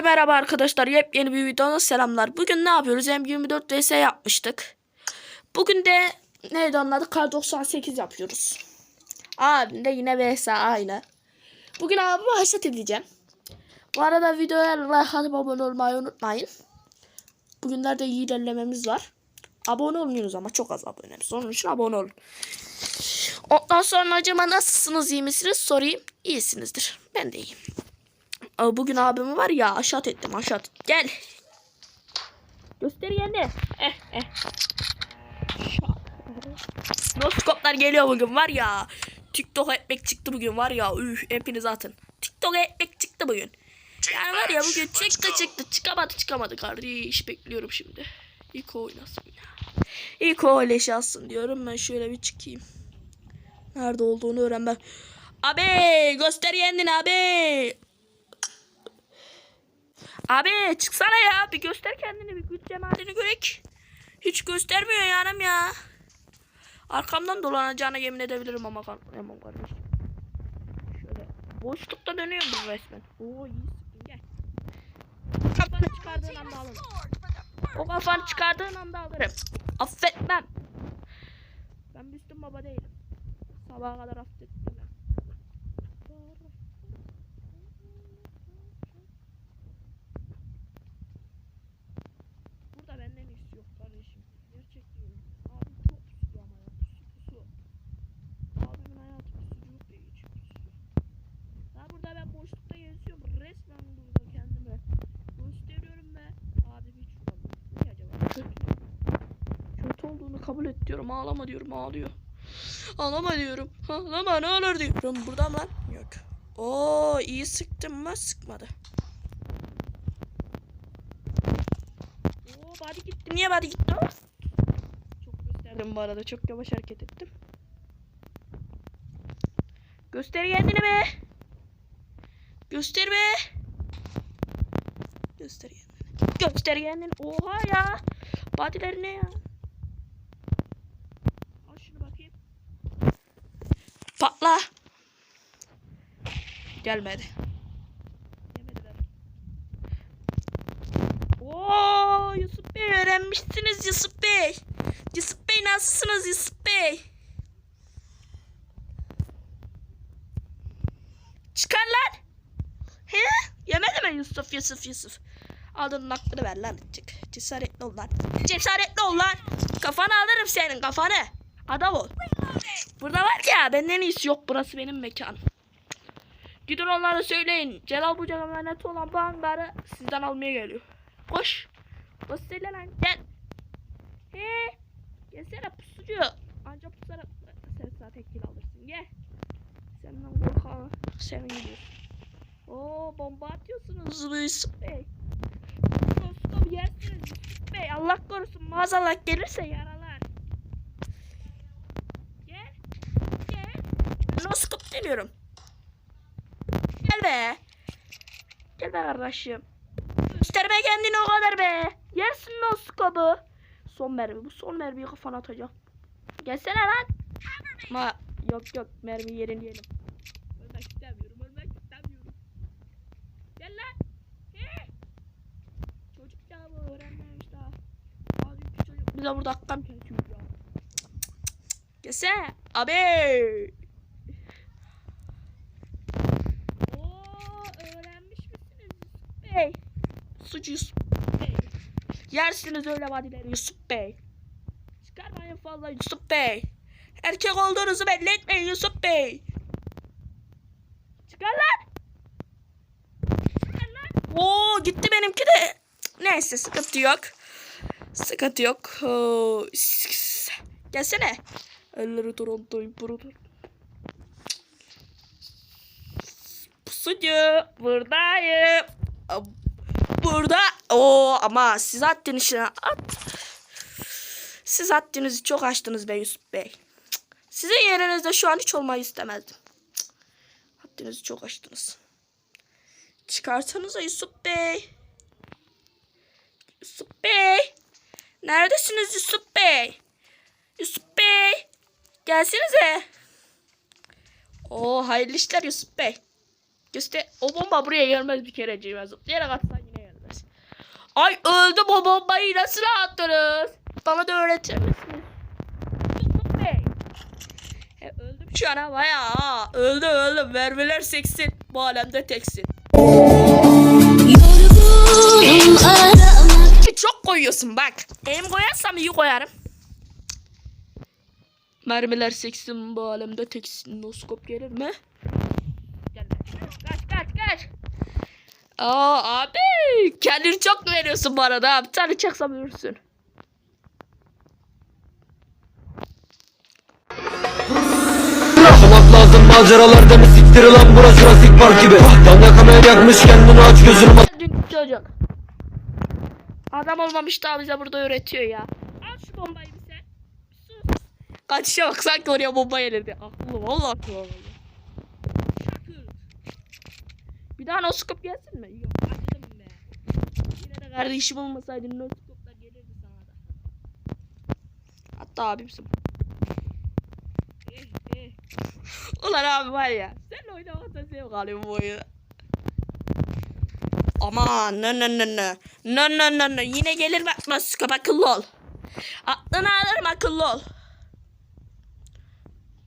Merhaba arkadaşlar. Yepyeni bir videodan selamlar. Bugün ne yapıyoruz? M24 vs yapmıştık. Bugün de neydi onun adı? Kar 98 yapıyoruz. Abim de yine vs aynı. Bugün abimi haşet edeceğim. Bu arada videoya like atıp abone olmayı unutmayın. Bugünlerde iyi ilerlememiz var. Abone olmuyoruz ama çok az abonemiz. Onun için abone olun. Ondan sonra acaba nasılsınız iyi misiniz sorayım. İyisinizdir. Ben de iyiyim. Bugün abimi var ya aşağı ettim aşağı. Gel. Göster yerini. Eh eh. Noskoplar geliyor bugün var ya. TikTok ekmek çıktı bugün var ya. Üf hepiniz atın. TikTok ekmek çıktı bugün. Yani var ya bugün çıktı çıktı. Çıkamadı çıkamadı kardeş. Bekliyorum şimdi. İlk o oynasın ya. İlk o öyle şansın diyorum. Ben şöyle bir çıkayım. Nerede olduğunu öğrenmem. Abi göster kendini abi. Abi çıksana ya. Bir göster kendini. Bir güç cemalini görek. Hiç göstermiyor yanım ya. Arkamdan dolanacağına yemin edebilirim ama yapamam kardeşim. Şöyle boşlukta dönüyorum bu resmen. Oo iyi. Kafanı çıkardığın anda alırım. O kafanı çıkardığın anda alırım. Affetmem. Ben Müslüm baba değilim. Sabaha kadar affettim. Burada benden iyisi yok kardeşim. Gerçek diyorum. Abi çok pusu ama ya. Pusu pusu. Abimin hayatı pusuculuk diye geçiyor pusu. Daha burada ben boşlukta geziyorum. Resmen burada kendime. Gösteriyorum be. Abi hiç vuramıyor. Niye acaba? Kötü. Kötü olduğunu kabul et diyorum. Ağlama diyorum. Ağlıyor. Ağlama diyorum. Ağlama ne olur diyorum. Burada mı lan? Yok. Oo iyi sıktım mı? Sıkmadı. Oo body gitti. Niye body gitti? Çok gösterdim bu arada. Çok yavaş hareket ettim. Göster kendini be. Göster be. Göster kendini. Göster kendini. Oha ya. Bodyler ne ya? Al şunu bakayım. Patla. Gelmedi. Oo Yusuf Bey öğrenmişsiniz Yusuf Bey. Yusuf Bey nasılsınız Yusuf Bey? Çıkar lan. He? Yemedi mi Yusuf Yusuf Yusuf? Adının hakkını ver lan. Çık. Cesaretli ol lan. Cesaretli ol lan. Kafanı alırım senin kafanı. Adam ol. Burada var ya benden iyisi yok. Burası benim mekanım. Gidin onlara söyleyin. Celal Bucak emaneti olan bu hangarı sizden almaya geliyor. Koş. Koş söyle lan. Gel. He. Gelsene pusucu. Ancak pusarak sen zaten kill alırsın. Gel. Senden korkan sen gidiyorsun. Oo bomba atıyorsunuz Yusuf Bey. Dostum yersiniz Bey. Allah korusun maazallah gelirse yaralar. Gel. Gel. Noskop demiyorum. Gel be. Gel be kardeşim. Gösterme kendini o kadar be. Yersin noskopu. Son mermi. Bu son mermiyi kafana atacak. Gelsene lan. Ama yok yok mermi yerini yerim. Ölmek istemiyorum. Ölmek istemiyorum. Gel lan. He. Çocuk ya bu öğrenmemiş daha. Abi bir çocuk. Bize burada kesiyor ya. Gelsene. Abi. Oo öğrenmiş misiniz Yusuf Bey? Yersiniz öyle vadileri Yusuf Bey. Çıkarmayın fazla Yusuf Bey. Erkek olduğunuzu belli etmeyin Yusuf Bey. Çıkar lan. Çıkar lan. Oo gitti benimki de. Neyse sıkıntı yok. Sıkıntı yok. Gelsene. Elleri Toronto İmparator. Pusucu buradayım. Burada. Oo ama siz haddini işine at. Siz haddinizi çok aştınız be Yusuf Bey. Sizin yerinizde şu an hiç olmayı istemezdim. Haddinizi çok aştınız. Çıkarsanıza Yusuf Bey. Yusuf Bey. Neredesiniz Yusuf Bey? Yusuf Bey. Gelsenize. Oo hayırlı işler Yusuf Bey. Göster o bomba buraya gelmez bir kere Zıplayarak atsan yine. versin. Ay öldüm o bombayı nasıl attınız? Bana da öğretir misiniz? He, öldüm şu an ama ya. Öldüm öldüm. Mermiler seksin. Bu alemde teksin. Çok koyuyorsun bak. Elim koyarsam iyi koyarım. Mermiler seksin bu alemde teksin. Noskop gelir mi? Gel. Kaç kaç kaç. Aa abi kendini çok veriyorsun bu arada. Bir tane çaksam ölürsün. Yaşamak lazım maceralarda mı siktir lan burası Jurassic Park gibi Yan yakamaya yakmış kendini aç gözünü Dünkü çocuk. Adam olmamış daha bize burada öğretiyor ya. Al şu bombayı bir sen. Sus. Kaçışa bak sanki oraya bomba valla akıllı olmalı. Şakır. Bir daha noskop gelsin mi? Yok acıdım be. Yine de kardeşim olmasaydı noskoplar gelirdi sana da. Hatta abimsin. Eh, eh. Ulan abi var ya. Sen oynamaktan zevk alıyorum bu oyunu. Aman ne ne ne ne. Ne ne ne ne. Yine gelir aklına sıkıp akıllı ol. Aklını alırım akıllı ol.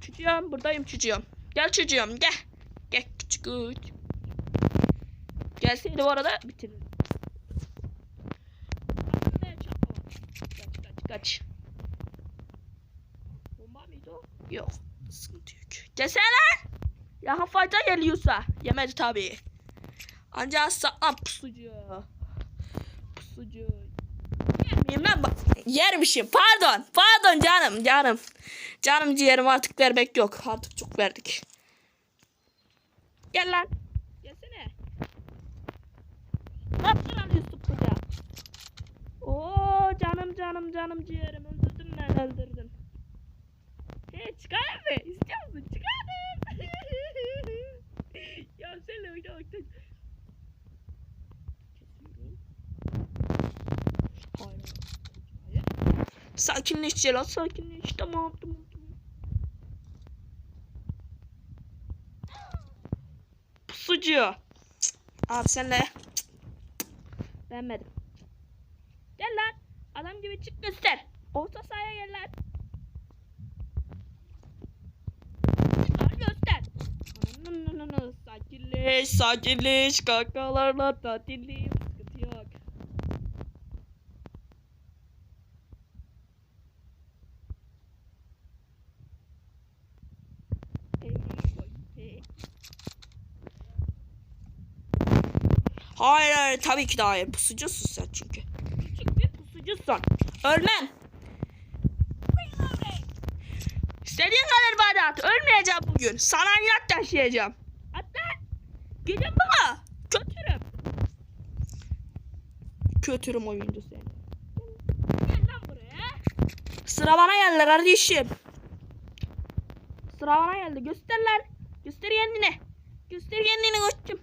Çocuğum buradayım çocuğum. Gel çocuğum gel. Gel küçük. Gelseydi bu arada bitiririm. Kaç. Bomba mıydı o? Yok. Sıkıntı yok. Gelsene lan. Ya fayda geliyorsa. Yemedi tabii. Ancak saklan pusucu. Pusucu. Yemeyeyim lan bak. Yermişim. Pardon. Pardon canım. Canım. Canım ciğerim artık vermek yok. Artık çok verdik. Gel lan. Gelsene. Yusuf burada. Oo canım canım canım ciğerim. Öldürdün ben öldürdün. Hey çıkarım mı? İstiyor musun? Çıkarım. ya seninle oynamaktan Hayır. Hayır. Sakinleş Celal sakinleş. Tamam tamam. Pusucu. Abi senle. Beğenmedim. Gel lan. Adam gibi çık göster. Orta sahaya gel lan. Çıkar göster. Sakinleş, sakinleş. Kankalarla tatildeyim. Sıkıntı yok. Hayır hayır tabii ki de hayır. Pusucusun sen çünkü. Pusucusun. Ölmem. İstediğin kadar bana at. Ölmeyeceğim bugün. Sana yak taşıyacağım. Hatta gidin bana. Kötürüm. Kötürüm oyuncu sen. Gel lan buraya. Sıra bana geldi kardeşim. Sıra bana geldi. Göster lan. Göster kendini. Göster kendini koçum.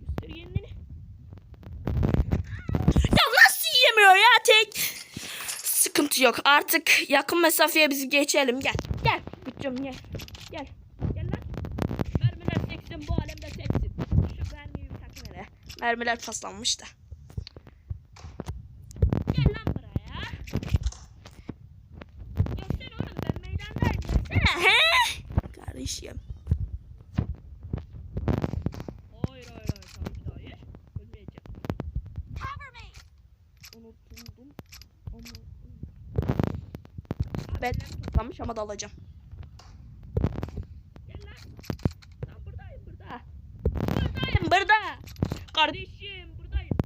Göster kendini. Ya nasıl yiyemiyor ya tek? Sıkıntı yok. Artık yakın mesafeye bizi geçelim. Gel. Gel. Koçum gel. Gel. Gel lan. Mermiler seksin bu alemde seksin. Şu mermiyi bir takın hele. Mermiler paslanmış da. Gel lan buraya. Göster oğlum ben meydandayım. Gelsene he. Kardeşim. Hayır hayır hayır. Tabii ki de hayır. Ölmeyeceğim. Unutuldum. Ama... Haberlerim toplanmış ama dalacağım. Gel lan. Ben buradayım burada. Buradayım burada. Kardeşim buradayım.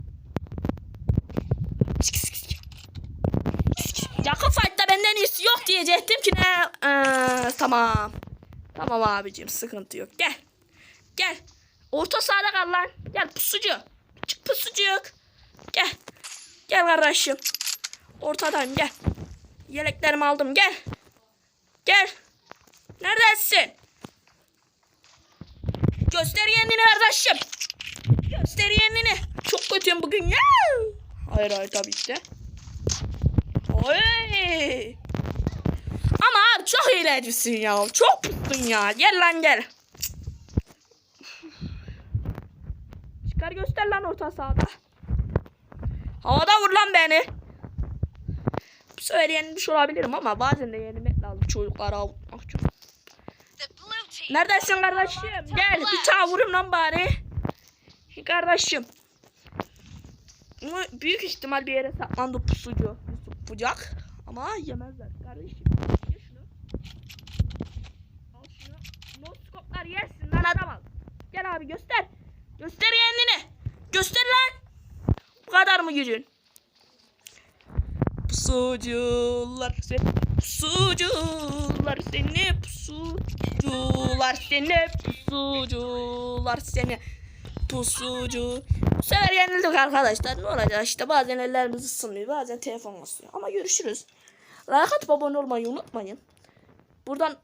Yakın fight'ta benden iyisi yok diyecektim ki ne? Ee, tamam. Tamam abicim sıkıntı yok. Gel. Gel. Orta sahada kal lan. Gel pusucu. Çık pusucuk. Gel. Gel kardeşim. Ortadan gel. Yeleklerimi aldım gel. Gel. Neredesin? Göster kendini kardeşim. Göster kendini. Çok kötüyüm bugün ya. Hayır hayır tabii ki de. Oy. Ama abi çok eğlencelisin ya. Çok puttun ya. Gel lan gel. Çıkar göster lan orta sahada. Havada vur lan beni. Bu sefer yenilmiş olabilirim ama bazen de yenilmek lazım çocuklara avutmak için. Neredesin kardeşim? Gel bir tane vurayım lan bari. Kardeşim. Büyük ihtimal bir yere saklandı pusucu. Bucak. Ama yemezler kardeşim. Ye şunu. Al şunu. Noskoplar yersin lan adam al. Gel abi göster. Göster kendini. Göster lan. Bu kadar mı gücün? Pusucular seni. Pusucular seni. Pusucular seni. Pusucular seni. Pusucu. Bu sefer yenildik arkadaşlar. Ne olacak işte bazen ellerimiz ısınmıyor. Bazen telefon basıyor. Ama görüşürüz. Atıp abone olmayı unutmayın. Buradan